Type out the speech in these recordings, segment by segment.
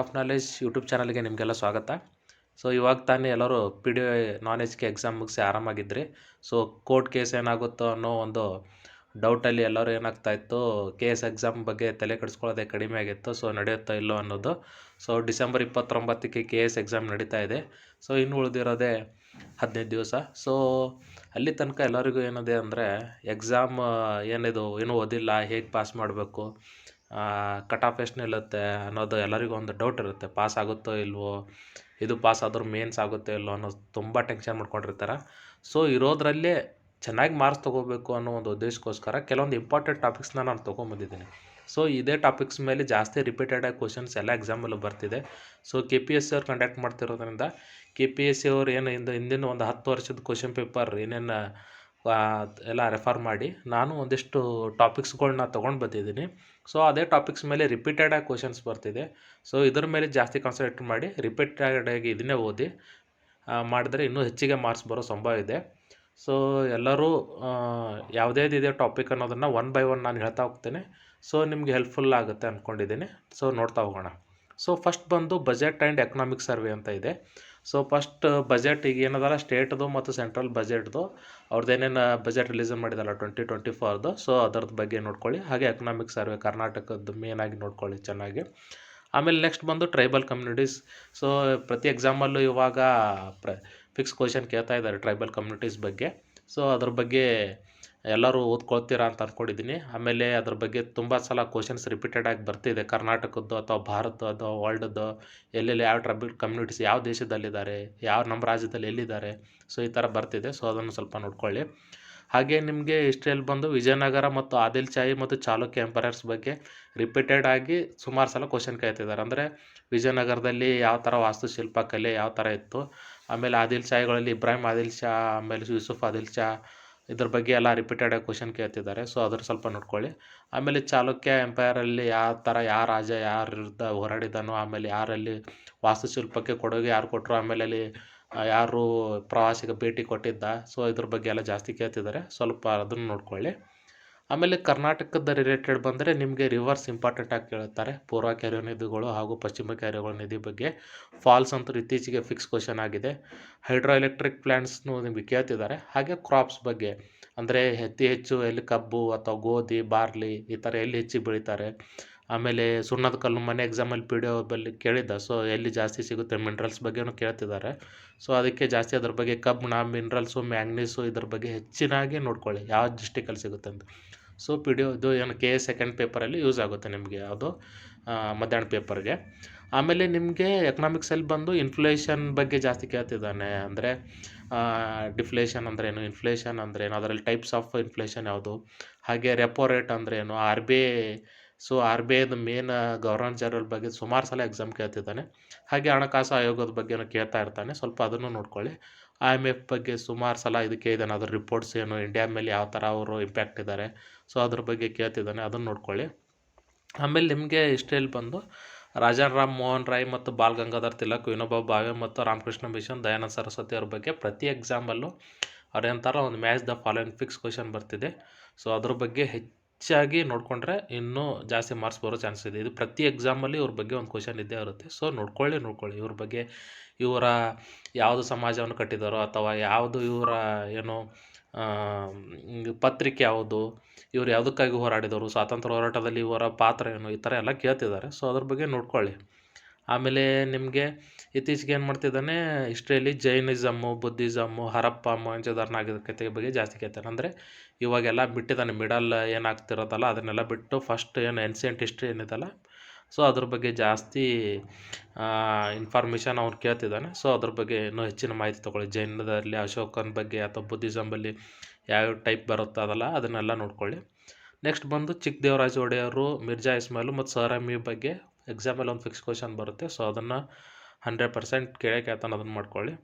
Of knowledge YouTube ಚಾನಲ್ಗೆ ನಿಮಗೆಲ್ಲ ಸ್ವಾಗತ. ಸೊ ಇವಾಗ ತಾನೇ ಎಲ್ಲರೂ P D non H K exam ಮುಗಿಸಿ ಆರಾಮಾಗಿದ್ರಿ. ಸೊ ಕೋರ್ಟ್ ಕೇಸ್ ಏನಾಗುತ್ತೋ ಅನ್ನೋ ಒಂದು ಡೌಟಲ್ಲಿ ಎಲ್ಲರೂ ಏನಾಗ್ತಾ ಇತ್ತು ಕೆ ಎಸ್ ಎಕ್ಸಾಮ್ ಬಗ್ಗೆ ತಲೆ ಕೆಡಿಸ್ಕೊಳ್ಳೋದೇ ಕಡಿಮೆ ಆಗಿತ್ತು ಸೊ ನಡೆಯುತ್ತೋ ಇಲ್ಲೋ ಅನ್ನೋದು. ಸೊ ಡಿಸೆಂಬರ್ ಇಪ್ಪತ್ತೊಂಬತ್ತಕ್ಕೆ ಕೆ ಎಸ್ ಎಕ್ಸಾಮ್ ನಡೀತಾ ಇದೆ. ಸೊ ಇನ್ನು ಉಳಿದಿರೋದೇ ಹದಿನೈದು ದಿವಸ. ಸೊ ಅಲ್ಲಿ ತನಕ ಎಲ್ಲರಿಗೂ ಏನಿದೆ ಅಂದರೆ ಎಕ್ಸಾಮ್ ಏನಿದು, ಏನೂ ಓದಿಲ್ಲ, ಹೇಗೆ ಪಾಸ್ ಮಾಡಬೇಕು ಕಟ್ ಆಫ್ ಎಷ್ಟು ನಿಲ್ಲುತ್ತೆ ಅನ್ನೋದು ಎಲ್ಲರಿಗೂ ಒಂದು ಡೌಟ್ ಇರುತ್ತೆ. ಪಾಸ್ ಆಗುತ್ತೋ ಇಲ್ವೋ? ಇದು ಪಾಸ್ ಆದ್ರೆ ಮೇನ್ಸ್ ಆಗುತ್ತೋ ಇಲ್ವೋ ಅನ್ನೋದು ತುಂಬ ಟೆನ್ಷನ್ ಮಾಡ್ಕೊಂಡಿರ್ತಾರೆ. ಸೊ ಇರೋದ್ರಲ್ಲೇ ಚೆನ್ನಾಗಿ ಮಾರ್ಕ್ಸ್ ತೊಗೋಬೇಕು ಅನ್ನೋ ಒಂದು ಉದ್ದೇಶಕ್ಕೋಸ್ಕರ ಕೆಲವೊಂದು ಇಂಪಾರ್ಟೆಂಟ್ ಟಾಪಿಕ್ಸ್ನ ನಾನು ತೊಗೊಂಬಂದಿದ್ದೀನಿ ಸೊ ಇದೇ ಟಾಪಿಕ್ಸ್ ಮೇಲೆ ಜಾಸ್ತಿ ರಿಪೀಟೆಡ್ ಆಗಿ ಕ್ವಶನ್ಸ್ ಎಲ್ಲ ಎಕ್ಸಾಮಲ್ಲೂ ಬರ್ತಿದೆ. So K P S C ಅವ್ರು ಕಂಡಕ್ಟ್ ಮಾಡ್ತಿರೋದ್ರಿಂದ ಕೆ ಪಿ ಎಸ್ ಸಿ ಅವ್ರು ಏನು ಹಿಂದೆ ಹಿಂದಿನ ಒಂದು ಹತ್ತು ವರ್ಷದ ಕ್ವಶನ್ ಪೇಪರ್ ಏನೇನು ಎಲ್ಲ ರೆಫರ್ ಮಾಡಿ. ನಾನು ಒಂದಿಷ್ಟು ಟಾಪಿಕ್ಸ್ಗಳನ್ನ ತೊಗೊಂಡು ಬಂದಿದ್ದೀನಿ. ಸೊ ಅದೇ ಟಾಪಿಕ್ಸ್ ಮೇಲೆ ರಿಪೀಟೆಡ್ ಆಗಿ ಕ್ವಶನ್ಸ್ ಬರ್ತಿದೆ. ಸೊ ಇದ್ರ ಮೇಲೆ ಜಾಸ್ತಿ ಕಾನ್ಸಂಟ್ರೇಟ್ ಮಾಡಿ ರಿಪೀಟೆಡ್ ಆಗಿ ಇದನ್ನೇ ಓದಿ ಮಾಡಿದ್ರೆ ಇನ್ನೂ ಹೆಚ್ಚಿಗೆ ಮಾರ್ಕ್ಸ್ ಬರೋ ಸಂಭವ ಇದೆ. ಸೊ ಎಲ್ಲರೂ ಯಾವುದೇದಿದೆ ಟಾಪಿಕ್ ಅನ್ನೋದನ್ನು ಒನ್ ಬೈ ಒನ್ ನಾನು ಹೇಳ್ತಾ ಹೋಗ್ತೇನೆ. ಸೊ ನಿಮಗೆ ಹೆಲ್ಪ್ಫುಲ್ ಆಗುತ್ತೆ ಅಂದ್ಕೊಂಡಿದ್ದೀನಿ ಸೊ ನೋಡ್ತಾ ಹೋಗೋಣ. ಸೊ ಫಸ್ಟ್ ಬಂದು ಬಜೆಟ್ ಆ್ಯಂಡ್ ಎಕನಾಮಿಕ್ ಸರ್ವೆ ಅಂತ ಇದೆ. ಸೊ ಫಸ್ಟ್ ಬಜೆಟ್ ಈಗ ಏನದಲ್ಲ ಸ್ಟೇಟ್ದು ಮತ್ತು ಸೆಂಟ್ರಲ್ ಬಜೆಟ್ದು ಅವ್ರದ್ದು ಏನೇನು ಬಜೆಟ್ ರಿಲೀಸ್ ಮಾಡಿದಲ್ಲ ಟ್ವೆಂಟಿ ಟ್ವೆಂಟಿ ಫೋರ್ದು ಸೊ ಅದ್ರದ್ದು ಬಗ್ಗೆ ನೋಡ್ಕೊಳ್ಳಿ. ಹಾಗೆ ಎಕನಾಮಿಕ್ ಸರ್ವೆ ಕರ್ನಾಟಕದ್ದು ಮೇನಾಗಿ ನೋಡ್ಕೊಳ್ಳಿ ಚೆನ್ನಾಗಿ. ಆಮೇಲೆ ನೆಕ್ಸ್ಟ್ ಬಂದು ಟ್ರೈಬಲ್ ಕಮ್ಯುನಿಟೀಸ್ ಸೊ ಪ್ರತಿ ಎಕ್ಸಾಮಲ್ಲೂ ಇವಾಗ ಪ್ರ ಫಿಕ್ಸ್ ಕ್ವಶನ್ ಕೇಳ್ತಾ ಇದ್ದಾರೆ ಟ್ರೈಬಲ್ ಕಮ್ಯುನಿಟೀಸ್ ಬಗ್ಗೆ. ಸೊ ಅದ್ರ ಬಗ್ಗೆ ಎಲ್ಲರೂ ಓದ್ಕೊಳ್ತೀರಾ ಅಂತ ಅಂದ್ಕೊಂಡಿದ್ದೀನಿ ಆಮೇಲೆ ಅದ್ರ ಬಗ್ಗೆ ತುಂಬ ಸಲ ಕ್ವಶನ್ಸ್ ರಿಪೀಟೆಡ್ ಆಗಿ ಬರ್ತಿದೆ. ಕರ್ನಾಟಕದ್ದು ಅಥವಾ ಭಾರತದ್ದು ವರ್ಲ್ಡದ್ದು ಎಲ್ಲೆಲ್ಲಿ ಯಾವ ಟ್ರೈಬಲ್ ಕಮ್ಯುನಿಟೀಸ್ ಯಾವ ದೇಶದಲ್ಲಿದ್ದಾರೆ, ಯಾವ ನಮ್ಮ ರಾಜ್ಯದಲ್ಲಿ ಎಲ್ಲಿದ್ದಾರೆ. ಸೊ ಈ ಥರ ಬರ್ತಿದೆ. ಸೊ ಅದನ್ನು ಸ್ವಲ್ಪ ನೋಡ್ಕೊಳ್ಳಿ. ಹಾಗೆ ನಿಮಗೆ ಹಿಸ್ಟ್ರಿಯಲ್ಲಿ ಬಂದು ವಿಜಯನಗರ ಮತ್ತು ಆದಿಲ್ ಶಾಹಿ ಮತ್ತು ಚಾಲುಕ್ಯ ಎಂಪರರ್ಸ್ ಬಗ್ಗೆ ರಿಪೀಟೆಡ್ ಆಗಿ ಸುಮಾರು ಸಲ ಕ್ವಶನ್ ಕೇಳ್ತಿದ್ದಾರೆ. ಅಂದರೆ ವಿಜಯನಗರದಲ್ಲಿ ಯಾವ ಥರ ವಾಸ್ತುಶಿಲ್ಪ ಕಲೆ ಯಾವ ಥರ ಇತ್ತು. ಆಮೇಲೆ ಆದಿಲ್ ಶಾಹಿಗಳಲ್ಲಿ ಇಬ್ರಾಹಿಂ ಆದಿಲ್ ಶಾ ಆಮೇಲೆ ಯೂಸುಫ್ ಆದಿಲ್ ಶಾ ಇದ್ರ ಬಗ್ಗೆ ಎಲ್ಲ ರಿಪೀಟೆಡ್ ಕ್ವಶನ್ ಕೇಳ್ತಿದ್ದಾರೆ. ಸೊ ಅದ್ರ ಸ್ವಲ್ಪ ನೋಡ್ಕೊಳ್ಳಿ. ಆಮೇಲೆ ಚಾಲುಕ್ಯ ಎಂಪೈರಲ್ಲಿ ಯಾವ ಥರ ಯಾವ ರಾಜ, ಯಾರ ವಿರುದ್ಧ ಹೋರಾಡಿದನೋ, ಆಮೇಲೆ ಯಾರಲ್ಲಿ ವಾಸ್ತುಶಿಲ್ಪಕ್ಕೆ ಕೊಡುಗೆ ಯಾರು ಕೊಟ್ಟರು ಆಮೇಲೆ ಅಲ್ಲಿ ಯಾರು ಪ್ರವಾಸಿಗ ಭೇಟಿ ಕೊಟ್ಟಿದ್ದ. ಸೊ ಇದ್ರ ಬಗ್ಗೆ ಎಲ್ಲ ಜಾಸ್ತಿ ಕೇಳ್ತಿದ್ದಾರೆ. ಸ್ವಲ್ಪ ಅದನ್ನು ನೋಡ್ಕೊಳ್ಳಿ. ಆಮೇಲೆ ಕರ್ನಾಟಕದ ರಿಲೇಟೆಡ್ ಬಂದರೆ ನಿಮಗೆ ರಿವರ್ಸ್ ಇಂಪಾರ್ಟೆಂಟ್ ಆಗಿ ಕೇಳುತ್ತಾರೆ. ಪೂರ್ವ ಕ್ಯಾರಿಯೋ ನಿಧಿಗಳು ಹಾಗೂ ಪಶ್ಚಿಮ ಕ್ಯಾರಿಯೋಗಳ ನಿಧಿ ಬಗ್ಗೆ ಫಾಲ್ಸ್ ಅಂತೂ ಇತ್ತೀಚೆಗೆ ಫಿಕ್ಸ್ ಕ್ವಶನ್ ಆಗಿದೆ. ಹೈಡ್ರೋ ಎಲೆಕ್ಟ್ರಿಕ್ ಪ್ಲ್ಯಾಂಟ್ಸ್ನು ನಿಮಗೆ ಕೇಳ್ತಿದ್ದಾರೆ. ಹಾಗೆ ಕ್ರಾಪ್ಸ್ ಬಗ್ಗೆ, ಅಂದರೆ ಅತಿ ಹೆಚ್ಚು ಎಲ್ಲಿ ಕಬ್ಬು ಅಥವಾ ಗೋಧಿ, ಬಾರ್ಲಿ ಈ ಥರ ಎಲ್ಲಿ ಹೆಚ್ಚಿಗೆ ಬೆಳೀತಾರೆ? ಆಮೇಲೆ ಸುಣ್ಣದ ಕಲ್ಲು ಮನೆ ಎಕ್ಸಾಮಲ್ಲಿ ಪಿ ಡಿ ಒ ಬಲ್ಲಿ ಕೇಳಿದ್ದ. ಸೊ ಎಲ್ಲಿ ಜಾಸ್ತಿ ಸಿಗುತ್ತೆ ಮಿನ್ರಲ್ಸ್ ಬಗ್ಗೆನೂ ಕೇಳ್ತಿದ್ದಾರೆ. ಸೊ ಅದಕ್ಕೆ ಜಾಸ್ತಿ ಅದ್ರ ಬಗ್ಗೆ ಕಬ್ಬಿಣ ಮಿನ್ರಲ್ಸು ಮ್ಯಾಂಗ್ನೀಸು ಇದ್ರ ಬಗ್ಗೆ ಹೆಚ್ಚಿನಾಗಿ ನೋಡ್ಕೊಳ್ಳಿ. ಯಾವ ಡಿಸ್ಟಿಕಲ್ಲಿ ಸಿಗುತ್ತೆ ಅಂತ. ಸೊ ಪಿ ಡಿ ಇದು ಏನು ಕೆ ಎ ಸೆಕೆಂಡ್ ಪೇಪರಲ್ಲಿ ಯೂಸ್ ಆಗುತ್ತೆ ನಿಮಗೆ ಅದು ಮಧ್ಯಾಹ್ನ ಪೇಪರ್ಗೆ ಆಮೇಲೆ ನಿಮಗೆ ಎಕನಾಮಿಕ್ಸಲ್ಲಿ ಬಂದು ಇನ್ಫ್ಲೇಷನ್ ಬಗ್ಗೆ ಜಾಸ್ತಿ ಕೇಳ್ತಿದ್ದಾನೆ ಅಂದರೆ ಡಿಫ್ಲೇಷನ್ ಅಂದ್ರೇನು ಇನ್ಫ್ಲೇಷನ್ ಅಂದ್ರೇನು ಅದರಲ್ಲಿ ಟೈಪ್ಸ್ ಆಫ್ ಇನ್ಫ್ಲೇಷನ್ ಯಾವುದು? ಹಾಗೆ ರೆಪೋ ರೇಟ್ ಅಂದ್ರೇನು R B I so R B ಐದು ಮೇನ್ ಗವರ್ನರ್ ಜನರಲ್ ಬಗ್ಗೆ ಸುಮಾರು ಸಲ ಎಕ್ಸಾಮ್ ಕೇಳ್ತಿದ್ದಾನೆ. ಹಾಗೆ ಹಣಕಾಸು ಆಯೋಗದ ಬಗ್ಗೆನೂ ಕೇಳ್ತಾ ಇರ್ತಾನೆ. ಸ್ವಲ್ಪ ಅದನ್ನು ನೋಡ್ಕೊಳ್ಳಿ. ಐ ಎಂ ಎಫ್ ಬಗ್ಗೆ ಸುಮಾರು ಸಲ ಇದಕ್ಕೆ ಇದ್ದಾನೆ ಅದ್ರ ರಿಪೋರ್ಟ್ಸ್ ಏನು ಇಂಡಿಯಾ ಮೇಲೆ ಯಾವ ಥರ ಅವರು ಇಂಪ್ಯಾಕ್ಟ್ ಇದ್ದಾರೆ. ಸೊ ಅದ್ರ ಬಗ್ಗೆ ಕೇಳ್ತಿದ್ದಾನೆ. ಅದನ್ನು ನೋಡ್ಕೊಳ್ಳಿ. ಆಮೇಲೆ ನಿಮಗೆ ಹಿಸ್ಟ್ರಿಯಲ್ಲಿ ಬಂದು ರಾಜಾ ರಾಮ್ ಮೋಹನ್ ರಾಯ್ ಮತ್ತು ಬಾಲ್ ಗಂಗಾಧರ್ ತಿಲಕ್, ವಿನೋಬಾ ಭಾವೆ ಮತ್ತು ರಾಮಕೃಷ್ಣ ಮಿಷನ್, ದಯಾನಂದ ಸರಸ್ವತಿ ಅವ್ರ ಬಗ್ಗೆ ಪ್ರತಿ ಎಕ್ಸಾಮಲ್ಲೂ ಅವ್ರು ಏನಂತಾರ ಒಂದು match the following fix question ಬರ್ತಿದೆ. ಸೊ ಅದ್ರ ಬಗ್ಗೆ ಹೆಚ್ಚಾಗಿ ನೋಡಿಕೊಂಡ್ರೆ ಇನ್ನೂ ಜಾಸ್ತಿ ಮಾರ್ಕ್ಸ್ ಬರೋ ಚಾನ್ಸ್ ಇದೆ. ಇದು ಪ್ರತಿ ಎಕ್ಸಾಮಲ್ಲಿ ಇವ್ರ ಬಗ್ಗೆ ಒಂದು ಕ್ವಶನ್ ಇದ್ದೇ ಇರುತ್ತೆ. ಸೊ ನೋಡ್ಕೊಳ್ಳಿ ನೋಡ್ಕೊಳ್ಳಿ. ಇವ್ರ ಬಗ್ಗೆ ಇವರ ಯಾವುದು ಸಮಾಜವನ್ನು ಕಟ್ಟಿದಾರೋ ಅಥವಾ ಯಾವುದು ಇವರ ಏನು ಪತ್ರಿಕೆ ಯಾವುದು, ಇವರು ಯಾವುದಕ್ಕಾಗಿ ಹೋರಾಡಿದವರು ಸ್ವಾತಂತ್ರ್ಯ ಹೋರಾಟದಲ್ಲಿ ಇವರ ಪಾತ್ರ ಏನು, ಈ ಥರ ಎಲ್ಲ ಕೇಳ್ತಿದ್ದಾರೆ. ಸೊ ಅದ್ರ ಬಗ್ಗೆ ನೋಡ್ಕೊಳ್ಳಿ. ಆಮೇಲೆ ನಿಮಗೆ ಇತ್ತೀಚೆಗೆ ಏನು ಮಾಡ್ತಿದ್ದಾನೆ ಹಿಸ್ಟ್ರಿಯಲ್ಲಿ ಜೈನಿಸಮ್ಮು ಬುದ್ಧಿಸಮ್ಮು ಹರಪ್ಪ ಮೊಹಂಜದಾರ್ ನಾಗರಿಕತೆ ಬಗ್ಗೆ ಜಾಸ್ತಿ ಕೇಳ್ತಾನೆ. ಅಂದರೆ ಇವಾಗೆಲ್ಲ ಬಿಟ್ಟಿದ್ದಾನೆ ಮಿಡಲ್ ಏನಾಗ್ತಿರೋದಲ್ಲ ಅದನ್ನೆಲ್ಲ ಬಿಟ್ಟು ಫಸ್ಟ್ ಏನು ಎನ್ಸಿಯಂಟ್ ಹಿಸ್ಟ್ರಿ ಏನಿದೆಲ್ಲ ಸೊ ಅದ್ರ ಬಗ್ಗೆ ಜಾಸ್ತಿ ಇನ್ಫಾರ್ಮೇಷನ್ ಅವ್ನು ಕೇಳ್ತಿದ್ದಾನೆ. ಸೊ ಅದ್ರ ಬಗ್ಗೆ ಇನ್ನೂ ಹೆಚ್ಚಿನ ಮಾಹಿತಿ ತೊಗೊಳ್ಳಿ. ಜೈನದಲ್ಲಿ ಅಶೋಕನ ಬಗ್ಗೆ ಅಥವಾ ಬುದ್ಧಿಸಮಲ್ಲಿ ಯಾವ್ಯಾವ ಟೈಪ್ ಬರುತ್ತೋ ಅದಲ್ಲ ಅದನ್ನೆಲ್ಲ ನೋಡ್ಕೊಳ್ಳಿ. ನೆಕ್ಸ್ಟ್ ಬಂದು ಚಿಕ್ಕ ದೇವರಾಜ ಒಡೆಯರು, ಮಿರ್ಜಾ ಇಸ್ಮಾಯಿಲು ಮತ್ತು ಸಹರಾಮಿ ಬಗ್ಗೆ ಎಕ್ಸಾಮಲ್ಲಿ ಒಂದು ಫಿಕ್ಸ್ ಕ್ವಶನ್ ಬರುತ್ತೆ. ಸೊ ಅದನ್ನು ಹಂಡ್ರೆಡ್ ಪರ್ಸೆಂಟ್ ಕೇಳೇ ಕೇಳ್ತಾನೆ ಅದನ್ನು ಮಾಡ್ಕೊಳ್ಳಿ.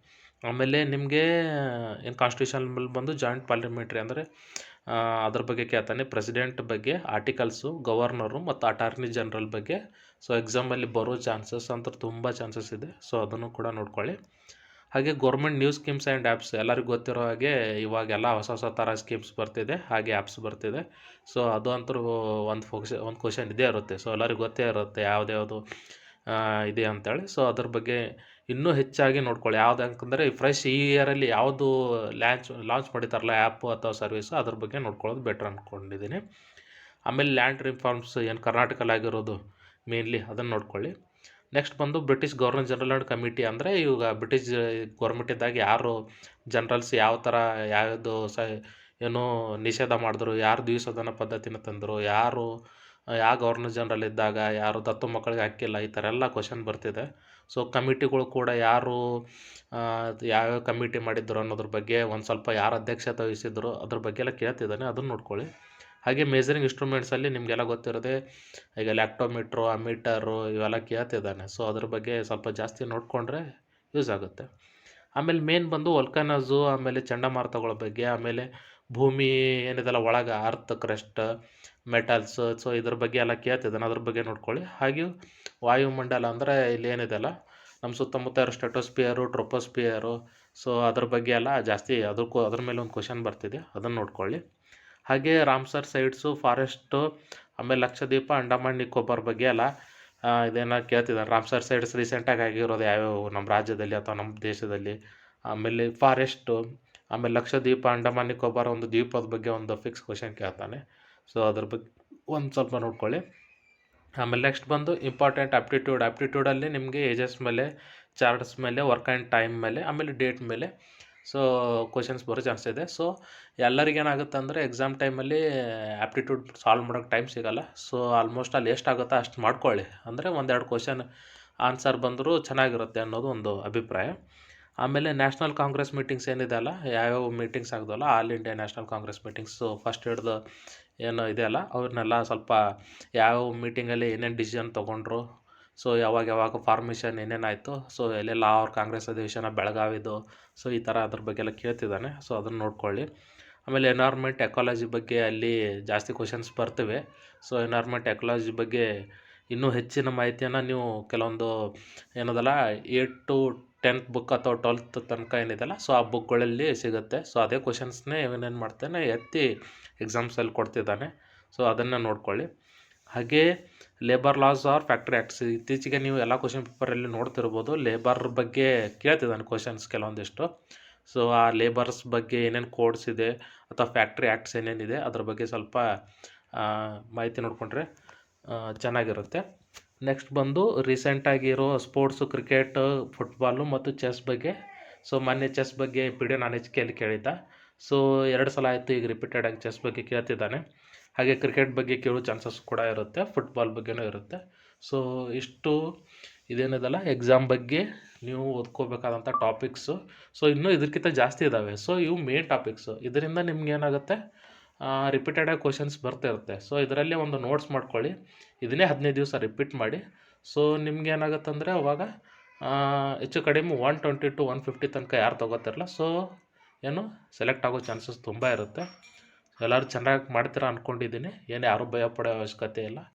ಆಮೇಲೆ ನಿಮಗೆ, ಏನು ಕಾನ್ಸ್ಟಿಟ್ಯೂಷನ್ ಮೇಲೆ ಬಂದು ಜಾಯಿಂಟ್ ಪಾರ್ಲಿಮೆಂಟ್ರಿ ಅಂದರೆ ಅದ್ರ ಬಗ್ಗೆ ಕೇಳ್ತಾನೆ. ಪ್ರೆಸಿಡೆಂಟ್ ಬಗ್ಗೆ ಆರ್ಟಿಕಲ್ಸು ಗವರ್ನರು ಮತ್ತು ಅಟಾರ್ನಿ ಜನರಲ್ ಬಗ್ಗೆ. ಸೊ ಎಕ್ಸಾಮಲ್ಲಿ ಬರೋ ಚಾನ್ಸಸ್ ಅಂತ ತುಂಬ ಚಾನ್ಸಸ್ ಇದೆ. ಸೊ ಅದನ್ನು ಕೂಡ ನೋಡ್ಕೊಳ್ಳಿ. ಹಾಗೆ government new schemes and apps ಎಲ್ಲರಿಗೂ ಗೊತ್ತಿರೋ ಹಾಗೆ ಇವಾಗೆಲ್ಲ ಹೊಸ ಹೊಸ ಥರ ಸ್ಕೀಮ್ಸ್ ಬರ್ತಿದೆ, ಹಾಗೆ ಆ್ಯಪ್ಸ್ ಬರ್ತಿದೆ. ಸೊ ಅದು ಅಂತೂ ಒಂದು ಫೋಕ್ಸ್ ಒಂದು ಕ್ವಶನ್ ಇದೇ ಇರುತ್ತೆ. ಸೊ ಎಲ್ಲರಿಗೂ ಗೊತ್ತೇ ಇರುತ್ತೆ ಯಾವುದ್ಯಾವುದು ಇದೆ ಅಂತೇಳಿ. ಸೊ ಅದ್ರ ಬಗ್ಗೆ ಇನ್ನೂ ಹೆಚ್ಚಾಗಿ ನೋಡ್ಕೊಳ್ಳಿ. ಯಾವ್ದು ಯಾಕಂದರೆ ಫ್ರೆಶ್ ಈ ಇಯರಲ್ಲಿ ಯಾವುದು ಲ್ಯಾಂಚ್ ಲಾಂಚ್ ಮಾಡಿತಾರಲ್ಲ ಆ್ಯಪು ಅಥವಾ ಸರ್ವಿಸು ಅದ್ರ ಬಗ್ಗೆ ನೋಡ್ಕೊಳ್ಳೋದು ಬೆಟ್ರ್ ಅಂದ್ಕೊಂಡಿದ್ದೀನಿ ಆಮೇಲೆ ಲ್ಯಾಂಡ್ ರಿಫಾರ್ಮ್ಸ್ ಏನು ಕರ್ನಾಟಕಲ್ಲಾಗಿರೋದು ಮೇನ್ಲಿ ಅದನ್ನು ನೋಡ್ಕೊಳ್ಳಿ. ನೆಕ್ಸ್ಟ್ ಬಂದು British governor general and committee ಅಂದರೆ ಇವಾಗ ಬ್ರಿಟಿಷ್ ಗೌರ್ಮೆಂಟಿದ್ದಾಗ ಯಾರು ಜನರಲ್ಸ್ ಯಾವ ಥರ ಯಾವುದು ಸ, ಏನು ನಿಷೇಧ ಮಾಡಿದ್ರು, ಯಾರು ದ್ವಿಸದನ ಪದ್ಧತಿನ ತಂದರು, ಯಾರು, ಯಾವ ಗವರ್ನರ್ ಜನರಲ್ ಇದ್ದಾಗ, ಯಾರು ದತ್ತು ಮಕ್ಕಳಿಗೆ ಹಾಕಿಲ್ಲ, ಈ ಥರ ಎಲ್ಲ ಕ್ವಶನ್ ಬರ್ತಿದೆ. ಸೊ ಕಮಿಟಿಗಳು ಕೂಡ ಯಾರು ಯಾವ್ಯಾವ ಕಮಿಟಿ ಮಾಡಿದ್ರು ಅನ್ನೋದ್ರ ಬಗ್ಗೆ ಒಂದು ಸ್ವಲ್ಪ ಯಾರು ಅಧ್ಯಕ್ಷತೆ ವಹಿಸಿದ್ರು, ಅದ್ರ ಬಗ್ಗೆ ಎಲ್ಲ ಕೇಳ್ತಿದ್ದಾನೆ, ಅದನ್ನು ನೋಡ್ಕೊಳ್ಳಿ. ಹಾಗೆ ಮೇಜರಿಂಗ್ ಇನ್ಸ್ಟ್ರೂಮೆಂಟ್ಸಲ್ಲಿ ನಿಮಗೆಲ್ಲ ಗೊತ್ತಿರೋದೆ, ಈಗ ಲ್ಯಾಕ್ಟೋಮೀಟ್ರು ಅಮೀಟರು ಇವೆಲ್ಲ ಕೇಳ್ತಿದ್ದಾನೆ. ಸೊ ಅದ್ರ ಬಗ್ಗೆ ಸ್ವಲ್ಪ ಜಾಸ್ತಿ ನೋಡಿಕೊಂಡ್ರೆ ಯೂಸ್ ಆಗುತ್ತೆ. ಆಮೇಲೆ ಮೇನ್ ಬಂದು ವಲ್ಕನಸು ಆಮೇಲೆ ಚಂಡಮಾರುತಗಳ ಬಗ್ಗೆ, ಆಮೇಲೆ ಭೂಮಿ ಏನಿದೆಲ್ಲ ಒಳಗೆ ಅರ್ತ್ ಕ್ರಸ್ಟ್ ಮೆಟಲ್ಸ್ ಸೊ ಇದ್ರ ಬಗ್ಗೆ ಎಲ್ಲ ಕೇಳ್ತಿದ್ದಾನೆ. ಅದ್ರ ಬಗ್ಗೆ ನೋಡ್ಕೊಳ್ಳಿ. ಹಾಗೆ ವಾಯುಮಂಡಲ ಅಂದರೆ ಇಲ್ಲಿ ಏನಿದೆಲ್ಲ? ನಮ್ಮ ಸುತ್ತಮುತ್ತ ಇರೋ ಸ್ಟೆಟೋಸ್ಪಿಯರು ಟ್ರೋಪೋಸ್ಪಿಯರು ಸೊ ಅದ್ರ ಬಗ್ಗೆ ಎಲ್ಲ ಜಾಸ್ತಿ ಅದಕ್ಕೂ, ಅದ್ರ ಮೇಲೆ ಒಂದು ಕ್ವಶನ್ ಬರ್ತಿದೆ. ಅದನ್ನು ನೋಡ್ಕೊಳ್ಳಿ. ಹಾಗೆ ರಾಮ್ಸರ್ ಸೈಟ್ಸು ಫಾರೆಸ್ಟು, ಆಮೇಲೆ ಲಕ್ಷದ್ವೀಪ, ಅಂಡಮಾನ್ ನಿಕೋಬಾರ್ ಬಗ್ಗೆ ಎಲ್ಲ ಇದೇನಾ ಕೇಳ್ತಿದ್ದಾರೆ. ರಾಮ್ಸರ್ ಸೈಟ್ಸ್ ರೀಸೆಂಟಾಗಿ ಆಗಿರೋದು ಯಾವ್ಯಾವು? ನಮ್ಮ ರಾಜ್ಯದಲ್ಲಿ ಅಥವಾ ನಮ್ಮ ದೇಶದಲ್ಲಿ? ಆಮೇಲೆ ಫಾರೆಸ್ಟು, ಆಮೇಲೆ ಲಕ್ಷದ್ವೀಪ, ಅಂಡಮಾನ್ ನಿಕೋಬಾರ್ ಒಂದು ದ್ವೀಪದ ಬಗ್ಗೆ ಒಂದು ಫಿಕ್ಸ್ ಕ್ವಶನ್ ಕೇಳ್ತಾನೆ. ಸೊ ಅದ್ರ ಬಗ್ಗೆ ಒಂದು ಸ್ವಲ್ಪ ನೋಡ್ಕೊಳ್ಳಿ. ಆಮೇಲೆ ನೆಕ್ಸ್ಟ್ ಬಂದು ಇಂಪಾರ್ಟೆಂಟ್ ಆಪ್ಟಿಟ್ಯೂಡ್ ಆಪ್ಟಿಟ್ಯೂಡಲ್ಲಿ ನಿಮಗೆ ಏಜಸ್ ಮೇಲೆ ಚಾರ್ಟ್ಸ್ ಮೇಲೆ ವರ್ಕ್ ಆ್ಯಂಡ್ ಟೈಮ್ ಮೇಲೆ, ಆಮೇಲೆ ಡೇಟ್ ಮೇಲೆ ಸೊ ಕ್ವಶನ್ಸ್ ಬರೋ ಚಾನ್ಸ್ ಇದೆ. ಸೊ ಎಲ್ಲರಿಗೇನಾಗುತ್ತೆ ಅಂದರೆ ಎಕ್ಸಾಮ್ ಟೈಮಲ್ಲಿ ಆಪ್ಟಿಟ್ಯೂಡ್ ಸಾಲ್ವ್ ಮಾಡೋಕ್ಕೆ ಟೈಮ್ ಸಿಗೋಲ್ಲ. ಸೊ ಆಲ್ಮೋಸ್ಟ್ ಅಲ್ಲಿ ಎಷ್ಟಾಗುತ್ತೋ ಅಷ್ಟು ಮಾಡ್ಕೊಳ್ಳಿ. ಅಂದರೆ ಒಂದೆರಡು ಕ್ವಶನ್ ಆನ್ಸರ್ ಬಂದರೂ ಚೆನ್ನಾಗಿರುತ್ತೆ ಅನ್ನೋದು ಒಂದು ಅಭಿಪ್ರಾಯ. ಆಮೇಲೆ ನ್ಯಾಷನಲ್ ಕಾಂಗ್ರೆಸ್ ಮೀಟಿಂಗ್ಸ್ ಏನಿದೆ ಅಲ್ಲ, ಯಾವ್ಯಾವ meetings ಆಗ್ದಲ್ಲ all India national congress meetings first ಹಿಡ್ದು ಏನು ಇದೆಯಲ್ಲ ಅವ್ರನ್ನೆಲ್ಲ ಸ್ವಲ್ಪ ಯಾವ ಮೀಟಿಂಗಲ್ಲಿ ಏನೇನು ಡಿಸಿಷನ್ ತೊಗೊಂಡ್ರು ಸೊ ಯಾವಾಗ ಯಾವಾಗ ಫಾರ್ಮೇಷನ್ ಏನೇನಾಯಿತು ಸೊ ಎಲ್ಲೆಲ್ಲ ಅವ್ರ ಕಾಂಗ್ರೆಸ್ ಅಧಿವೇಶನ ಬೆಳಗಾವಿದು ಸೊ ಈ ಥರ ಅದ್ರ ಬಗ್ಗೆ ಎಲ್ಲ ಕೇಳ್ತಿದ್ದಾನೆ. ಸೊ ಅದನ್ನು ನೋಡ್ಕೊಳ್ಳಿ. ಆಮೇಲೆ ಎನ್ವೈರ್ಮೆಂಟ್ ಎಕಾಲಜಿ ಬಗ್ಗೆ ಅಲ್ಲಿ ಜಾಸ್ತಿ ಕ್ವಶನ್ಸ್ ಬರ್ತವೆ. ಸೊ ಎನ್ವೈರ್ಮೆಂಟ್ ಎಕಾಲಜಿ ಬಗ್ಗೆ ಇನ್ನೂ ಹೆಚ್ಚಿನ ಮಾಹಿತಿಯನ್ನು ನೀವು ಕೆಲವೊಂದು ಏನದಲ್ಲ ಏಟ್ ಟು ಟೆಂತ್ ಬುಕ್ ಅಥವಾ ಟ್ವೆಲ್ತ್ ತನಕ ಏನಿದೆಯಲ್ಲ ಸೊ ಆ ಬುಕ್ಗಳಲ್ಲಿ ಸಿಗುತ್ತೆ. ಸೊ ಅದೇ ಕ್ವಶನ್ಸ್ನೇ ಇವನೇನು ಮಾಡ್ತಾನೆ ಎತ್ತಿ ಎಕ್ಸಾಮ್ಸಲ್ಲಿ ಕೊಡ್ತಿದ್ದಾನೆ. ಸೊ ಅದನ್ನು ನೋಡ್ಕೊಳ್ಳಿ. ಹಾಗೆ labour laws or factory acts ಇತ್ತೀಚೆಗೆ ನೀವು ಎಲ್ಲ ಕ್ವಶನ್ ಪೇಪರಲ್ಲಿ ನೋಡ್ತಿರ್ಬೋದು. ಲೇಬರ್ ಬಗ್ಗೆ ಕೇಳ್ತಿದ್ದಾನೆ ಕ್ವಶನ್ಸ್ ಕೆಲವೊಂದಿಷ್ಟು. ಸೊ ಆ ಲೇಬರ್ಸ್ ಬಗ್ಗೆ ಏನೇನು ಕೋಡ್ಸ್ ಇದೆ ಅಥವಾ ಫ್ಯಾಕ್ಟ್ರಿ ಆ್ಯಕ್ಟ್ಸ್ ಏನೇನಿದೆ ಅದ್ರ ಬಗ್ಗೆ ಸ್ವಲ್ಪ ಮಾಹಿತಿ ನೋಡಿಕೊಂಡ್ರೆ ಚೆನ್ನಾಗಿರುತ್ತೆ. ನೆಕ್ಸ್ಟ್ ಬಂದು ರೀಸೆಂಟಾಗಿರೋ ಸ್ಪೋರ್ಟ್ಸು ಕ್ರಿಕೆಟ್ ಫುಟ್ಬಾಲು ಮತ್ತು ಚೆಸ್ ಬಗ್ಗೆ. ಸೊ ಮೊನ್ನೆ ಚೆಸ್ ಬಗ್ಗೆ ಪಿ ಡಿ ನಾನ್ ಎಚ್ ಕೇಳಿದ್ದ. ಸೊ ಎರಡು ಸಲ ಆಯಿತು ಈಗ ರಿಪೀಟೆಡ್ ಆಗಿ ಚೆಸ್ ಬಗ್ಗೆ ಕೇಳ್ತಿದ್ದಾನೆ. ಹಾಗೆ ಕ್ರಿಕೆಟ್ ಬಗ್ಗೆ ಕೇಳೋ ಚಾನ್ಸಸ್ ಕೂಡ ಇರುತ್ತೆ ಫುಟ್ಬಾಲ್ ಬಗ್ಗೆನೂ ಇರುತ್ತೆ. ಸೊ ಇಷ್ಟು ಇದೇನಿದೆಲ್ಲ ಎಕ್ಸಾಮ್ ಬಗ್ಗೆ ನೀವು ಓದ್ಕೋಬೇಕಾದಂಥ ಟಾಪಿಕ್ಸು ಸೊ ಇನ್ನೂ ಇದಕ್ಕಿಂತ ಜಾಸ್ತಿ ಇದ್ದಾವೆ ಸೊ ಇವು ಮೇನ್ ಟಾಪಿಕ್ಸು ಇದರಿಂದ ನಿಮ್ಗೆ ಏನಾಗುತ್ತೆ? ರಿಪೀಟೆಡಾಗಿ ಕ್ವಶನ್ಸ್ ಬರ್ತಾ ಇರುತ್ತೆ. ಸೊ ಇದರಲ್ಲಿ ಒಂದು ನೋಟ್ಸ್ ಮಾಡ್ಕೊಳ್ಳಿ. ಇದನ್ನೇ ಹದಿನೈದು ದಿವಸ ರಿಪೀಟ್ ಮಾಡಿ. ಸೊ ನಿಮ್ಗೆ ಏನಾಗುತ್ತೆ ಅಂದರೆ ಅವಾಗ ಹೆಚ್ಚು ಕಡಿಮೆ one twenty to one fifty ತನಕ ಯಾರು ತೊಗೋತಿರಲ್ಲ. ಸೊ ಏನು ಸೆಲೆಕ್ಟ್ ಆಗೋ ಚಾನ್ಸಸ್ ತುಂಬ ಇರುತ್ತೆ. ಎಲ್ಲರೂ ಚೆನ್ನಾಗಿ ಮಾಡ್ತೀರಾ ಅಂದ್ಕೊಂಡಿದ್ದೀನಿ ಏನು ಯಾರೂ ಭಯ ಪಡೋ ಅವಶ್ಯಕತೆ ಇಲ್ಲ.